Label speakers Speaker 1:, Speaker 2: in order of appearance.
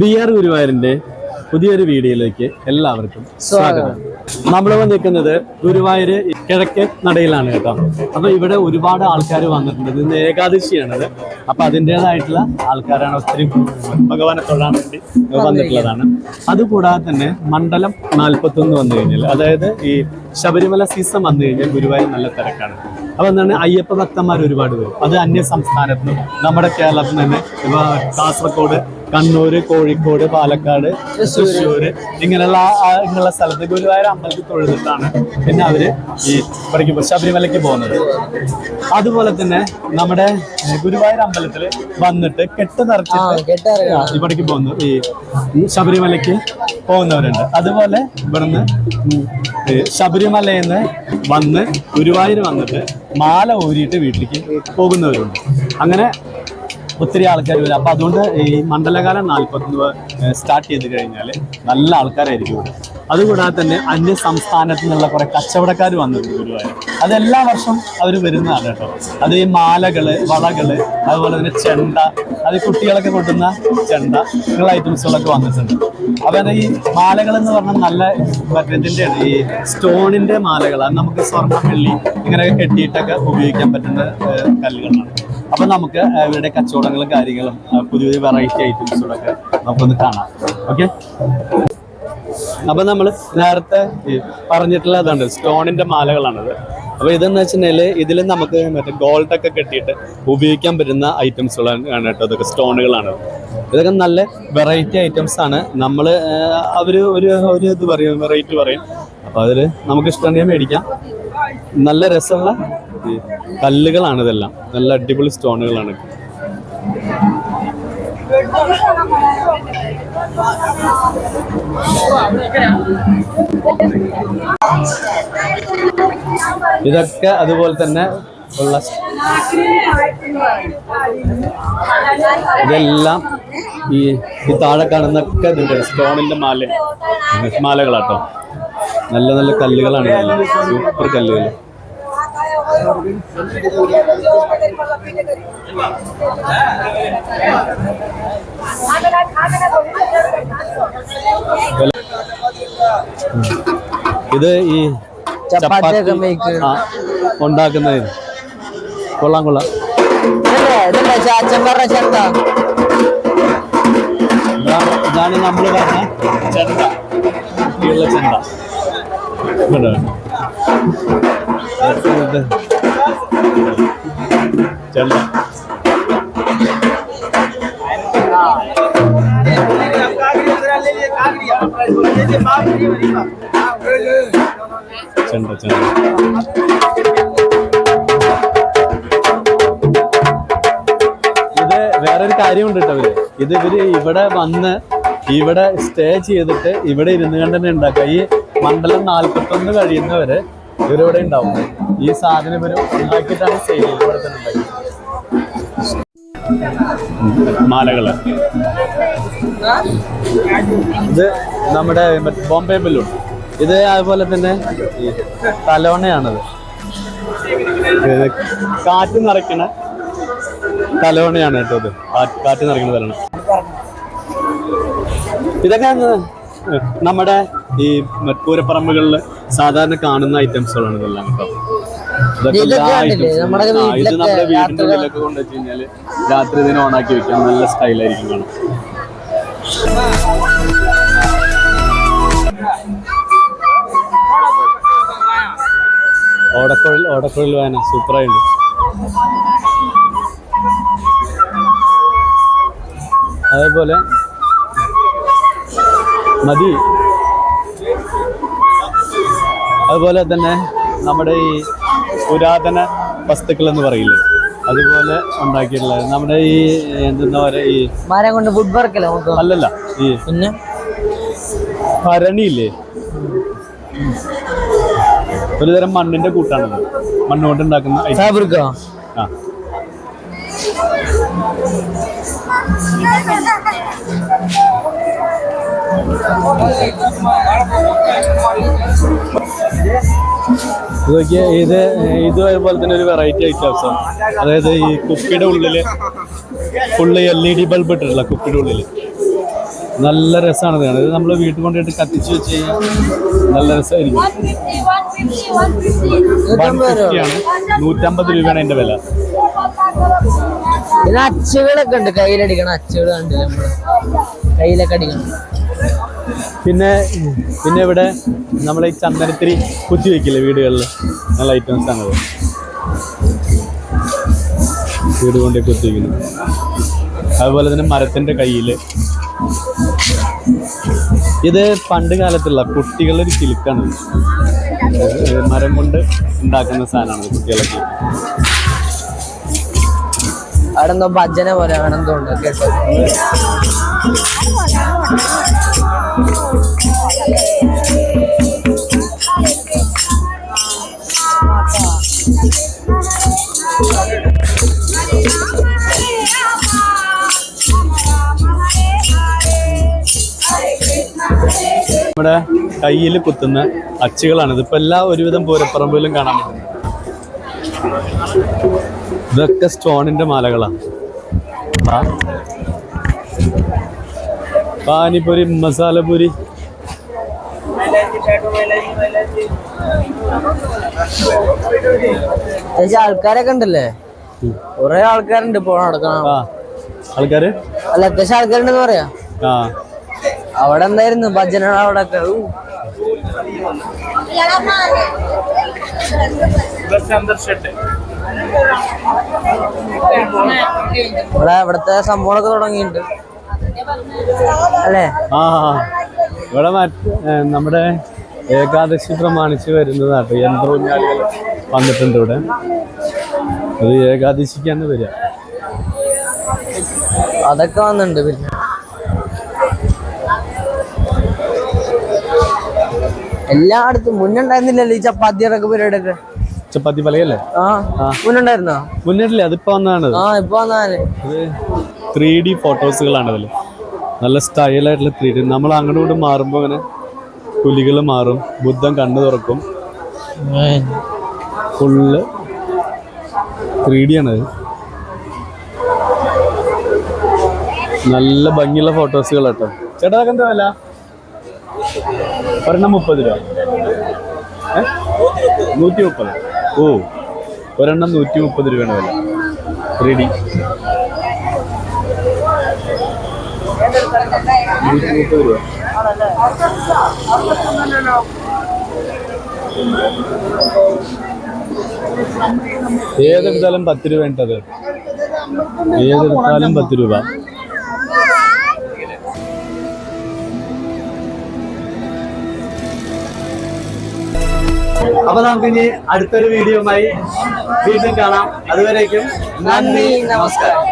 Speaker 1: B R ഗുരുവായൂരിന്റെ പുതിയൊരു വീഡിയോയിലേക്ക് എല്ലാവർക്കും സ്വാഗതം. നമ്മൾ നിൽക്കുന്നത് ഗുരുവായൂര് കിഴക്ക് നടയിലാണ് കേട്ടോ. അപ്പൊ ഇവിടെ ഒരുപാട് ആൾക്കാർ വന്നിട്ടുണ്ട്. ഇന്ന് ഏകാദശിയാണത്. അപ്പൊ അതിന്റെതായിട്ടുള്ള ആൾക്കാരാണ് ഒത്തിരി ഭഗവാനെ തൊഴാൻ വേണ്ടി വന്നിട്ടുള്ളതാണ്. അതുകൂടാതെ തന്നെ മണ്ഡലം നാൽപ്പത്തൊന്ന് വന്നു കഴിഞ്ഞാൽ അതായത് ഈ ശബരിമല സീസൺ വന്നു കഴിഞ്ഞാൽ ഗുരുവായൂർ നല്ല തിരക്കാണ്. അപ്പൊ എന്താണ് അയ്യപ്പ ഭക്തന്മാർ ഒരുപാട് വരും. അത് അന്യ സംസ്ഥാനത്തും നമ്മുടെ കേരളത്തിൽ നിന്ന് ഇപ്പൊ കാസർഗോഡ് കണ്ണൂര് കോഴിക്കോട് പാലക്കാട് തൃശ്ശൂര്. ഇങ്ങനെയുള്ള ഇങ്ങനെയുള്ള സ്ഥലത്ത് ഗുരുവായൂർ അമ്പലത്തിൽ തൊഴുതിട്ടാണ് പിന്നെ അവർ ഈ പഠിക്കുമ്പോൾ ശബരിമലയ്ക്ക് പോകുന്നത്. അതുപോലെ തന്നെ നമ്മുടെ ഗുരുവായൂർ അമ്പലത്തിൽ വന്നിട്ട് കെട്ട് നിറച്ചിട്ട് ഇവിടേക്ക് പോകുന്നു ഈ ശബരിമലയ്ക്ക് പോകുന്നവരുണ്ട്. അതുപോലെ ഇവിടുന്ന് ശബരിമലയിൽ നിന്ന് വന്ന് ഗുരുവായൂർ വന്നിട്ട് മാല ഊരിയിട്ട് വീട്ടിലേക്ക് പോകുന്നവരുണ്ട്. അങ്ങനെ ഒത്തിരി ആൾക്കാർ വരും. അപ്പം അതുകൊണ്ട് ഈ മണ്ഡലകാലം നാൽപ്പത്തൊന്ന് സ്റ്റാർട്ട് ചെയ്ത് കഴിഞ്ഞാൽ നല്ല ആൾക്കാരായിരിക്കും ഇവിടെ. അതുകൂടാതെ തന്നെ അന്യ സംസ്ഥാനത്ത് നിന്നുള്ള കുറേ കച്ചവടക്കാർ വന്നിട്ടുണ്ട് ഗുരുവായൂർ. അത് എല്ലാ വർഷവും അവർ വരുന്നതാണ് കേട്ടോ. അത് ഈ മാലകൾ വളകൾ അതുപോലെ തന്നെ ചെണ്ട അത് കുട്ടികളൊക്കെ കൊട്ടുന്ന ചെണ്ട ഇങ്ങനെയുള്ള ഐറ്റംസുകളൊക്കെ വന്നിട്ടുണ്ട്. അപ്പം ഈ മാലകൾ എന്ന് പറഞ്ഞാൽ നല്ല മറ്റേ ഇതിന്റെയാണ് ഈ സ്റ്റോണിന്റെ മാലകളാണ്. നമുക്ക് സ്വർണം വെള്ളി ഇങ്ങനെയൊക്കെ കെട്ടിയിട്ടൊക്കെ ഉപയോഗിക്കാൻ പറ്റുന്ന കല്ലുകളാണ്. അപ്പൊ നമുക്ക് ഇവരുടെ കച്ചവടങ്ങളും കാര്യങ്ങളും പുതിയ പുതിയ വെറൈറ്റി ഐറ്റംസുകളൊക്കെ നമുക്കൊന്ന് കാണാം. ഓക്കെ അപ്പൊ നമ്മൾ നേരത്തെ പറഞ്ഞിട്ടുള്ള ഇതുണ്ട് സ്റ്റോണിന്റെ മാലകളാണത്. അപ്പൊ ഇതെന്ന് വെച്ചിട്ടുണ്ടെങ്കിൽ ഇതിൽ നമുക്ക് മറ്റേ ഗോൾഡ് ഒക്കെ കെട്ടിയിട്ട് ഉപയോഗിക്കാൻ പറ്റുന്ന ഐറ്റംസുകളാണ് കേട്ടോ ഇതൊക്കെ സ്റ്റോണുകളാണ് ഇതൊക്കെ നല്ല വെറൈറ്റി ഐറ്റംസ് ആണ്. നമ്മൾ അവർ ഒരു ഒരു ഇത് പറയും വെറൈറ്റി പറയും. അപ്പൊ അതിൽ നമുക്ക് ഇഷ്ടമുണ്ടെങ്കിൽ മേടിക്കാം. നല്ല രസമുള്ള ഈ കല്ലുകളാണ് ഇതെല്ലാം. നല്ല അടിപൊളി സ്റ്റോണുകളാണ് ഇതൊക്കെ അതുപോലെ തന്നെ ഉള്ള ഇതെല്ലാം ഈ ഈ താഴെ കാണുന്നൊക്കെ ഇതിന്റെ സ്റ്റോണിന്റെ മാല മാലകളാട്ടോ. നല്ല നല്ല കല്ലുകളാണ് സൂപ്പർ കല്ലുകൾ ഇത് ഈ
Speaker 2: ചപ്പാത്തിയൊക്കെ make
Speaker 1: ആ, ഉണ്ടാക്കുന്നത്. കൊള്ളാം കൊള്ളാം.
Speaker 2: ചാച്ചൻ പറഞ്ഞ ചന്ത
Speaker 1: ഇതാണ് നമ്മൾ പറഞ്ഞ ചെണ്ട. കുട്ടികളുടെ ചെണ്ട ചെണ്ട ഇത് വേറൊരു കാര്യമുണ്ട് കേട്ടോ ഇത് ഇവർ ഇവിടെ വന്ന് ഇവിടെ സ്റ്റേ ചെയ്തിട്ട് ഇവിടെ ഇരുന്ന് കണ്ട് ഉണ്ടാക്കുക. ഈ മണ്ഡലം നാൽപ്പത്തൊന്ന് കഴിയുന്നവര് ഇവരിവിടെ ഉണ്ടാവും. ഈ സാധനം ഇവർ ഉണ്ടാക്കിയിട്ടാണ് സെയിൽ ചെയ്യുന്നത് ഇവിടെ തന്നെ ഉണ്ടാക്കി. മാലകൾ. ഇത് നമ്മുടെ ബോംബെ ബലൂൺ. ഇത് അതുപോലെ തന്നെ തലോണയാണത്. കാറ്റ് നിറയ്ക്കണ തലോണയാണ് കേട്ടോ ഇത്. കാറ്റ് നിറയ്ക്കണ നിറയ്ക്കുന്ന തലോണ. ഇതൊക്കെ നമ്മുടെ ഈ പൂരപ്പറമ്പുകളിൽ സാധാരണ കാണുന്ന ഐറ്റംസുകളാണ് ഇതെല്ലാം കേട്ടോ. ഇത് നമ്മുടെ വീടിന്റെ
Speaker 2: രാത്രി
Speaker 1: ഉള്ളിലൊക്കെ കൊണ്ടുവച്ച് കഴിഞ്ഞാൽ രാത്രി ഇതിനെ ഓണാക്കി വെക്കാം നല്ല സ്റ്റൈലായിരിക്കും കാണാം ഓടക്കുഴൽ ഓടക്കുഴൽ വായന. സൂപ്പറായിട്ടുണ്ട്. അതേപോലെ മതി. അതുപോലെ തന്നെ നമ്മുടെ ഈ പുരാതന വസ്തുക്കൾ എന്ന് പറയില്ലേ? അതുപോലെ ഉണ്ടാക്കിയിട്ടുള്ളത്. നമ്മുടെ ഈ എന്താ പറയുക ഈ
Speaker 2: മരം കൊണ്ട് ഫുഡ് വർക്കല്ലേ
Speaker 1: അല്ലല്ല ഈ
Speaker 2: പിന്നെ?
Speaker 1: ഭരണിയില്ലേ? ഒരുതരം മണ്ണിന്റെ കൂട്ടാണത് മണ്ണ് കൊണ്ട് ഉണ്ടാക്കുന്ന.
Speaker 2: ഫാബ്രിക്കോ
Speaker 1: ആ. ഇത് നോക്കിയേ, ഇത് ഇത് അതുപോലെ തന്നെ ഒരു വെറൈറ്റി ഐറ്റംസ് അതായത് ഈ കുപ്പിയുടെ ഉള്ളിൽ full L E D bulb ഇട്ടിട്ടുള്ള കുപ്പിയുടെ ഉള്ളിൽ നല്ല രസമാണ് ഇത് ഇത് നമ്മൾ വീട്ടിൽ കൊണ്ടുപോയിട്ട് കത്തിച്ച് വെച്ച് കഴിഞ്ഞാൽ നല്ല രസമായിരിക്കും.
Speaker 2: 150 150
Speaker 1: വൺ ഫിഫ്റ്റി നൂറ്റമ്പത് രൂപയാണ് അതിന്റെ വില.
Speaker 2: അച്ചുകളൊക്കെ ഉണ്ട്. കയ്യിലടിക്കണം അച്ചുകൾ കണ്ടില്ല നമ്മൾ? കയ്യിലൊക്കെ അടിക്കണം.
Speaker 1: പിന്നെ പിന്നെ ഇവിടെ നമ്മൾ ഈ ചന്ദനത്തിരി കുത്തി വെക്കില്ലേ വീടുകളിൽ നല്ല ഐറ്റംസ് ആണത്. വീട് കൊണ്ട് കുത്തി വയ്ക്കുന്നു അതുപോലെ തന്നെ മരത്തിന്റെ കയ്യിൽ ഇത് പണ്ട് കാലത്തുള്ള കുട്ടികളുടെ ഒരു കിലുക്കാണ് മരം കൊണ്ട് ഉണ്ടാക്കുന്ന സാധനമാണ് കുട്ടികളൊക്കെ.
Speaker 2: അവിടെ എന്തോ ഭജന പോലെ ആണെന്തോ ഉണ്ട് കേട്ടോ.
Speaker 1: നമ്മുടെ കയ്യിൽ കുത്തുന്ന അച്ചുകളാണ്. ഇതിപ്പോ എല്ലാ ഒരുവിധം പൂരപ്പറമ്പിലും കാണാൻ ഇതൊക്കെ സ്റ്റോണിന്റെ മാലകളാണ് മസാലപൂരി.
Speaker 2: ചേച്ചി ആൾക്കാരൊക്കെ ഉണ്ടല്ലേ? കൊറേ ആൾക്കാരുണ്ട് ഇപ്പൊ നടക്കണം
Speaker 1: ആൾക്കാര്?
Speaker 2: അല്ല അത്യാവശ്യം ആൾക്കാരുണ്ടെന്ന് പറയാ. അവിടെ എന്തായിരുന്നു ഭജന അവിടെ ഒക്കെ. ഇവിടെ ഇവിടുത്തെ സംഭവങ്ങളൊക്കെ തുടങ്ങിയിട്ടുണ്ട്. അല്ലേ?
Speaker 1: ആ ഇവിടെ നമ്മുടെ ഏകാദശി പ്രമാണിച്ച് വരുന്നതാട്ടോ യന്ത്രൂഞ്ഞാലികൾ വന്നിട്ടുണ്ട് ഇവിടെ. അത് ഏകാദശിക്കാണ് വരിക.
Speaker 2: അതൊക്കെ വന്നിട്ടുണ്ട് പിന്നെ. എല്ലായിടത്തും മുന്നുണ്ടായിരുന്നില്ലല്ലോ ഈ ചപ്പാത്തിയുടെ പരിപാടിയൊക്കെ?
Speaker 1: ചപ്പാത്തി പലയല്ലേ
Speaker 2: മുന്നുണ്ടായിരുന്നോ?
Speaker 1: മുന്നിട്ടില്ലേ? അതിപ്പോ വന്നതാണ്
Speaker 2: ആ ഇപ്പൊ വന്നാൽ
Speaker 1: ഇത് ത്രീ ഡി ഫോട്ടോസുകളാണ് അതിൽ നല്ല സ്റ്റൈലായിട്ടുള്ള ത്രീ നമ്മൾ അങ്ങോട്ടും ഇങ്ങോട്ടും മാറുമ്പോൾ അങ്ങനെ പുലികൾ മാറും. ബുദ്ധൻ കണ്ണു തുറക്കും. ഫുള്ള് ത്രീ ഡി ആണത് നല്ല ഭംഗിയുള്ള ഫോട്ടോസുകൾ കേട്ടോ ചേട്ടാ എന്താ വില? ഒരെണ്ണം മുപ്പത് രൂപ? നൂറ്റി മുപ്പത്. ഓ ഒരെണ്ണം നൂറ്റി മുപ്പത് രൂപയാണ് വില. Three D. ഏതെടുത്താലും പത്ത് രൂപ ഉണ്ടത് ഏതെടുത്താലും പത്ത് രൂപ. അപ്പൊ നമുക്ക് ഇനി അടുത്തൊരു വീഡിയോയുമായി വീണ്ടും കാണാം. അതുവരേക്കും
Speaker 2: നന്ദി നമസ്കാരം.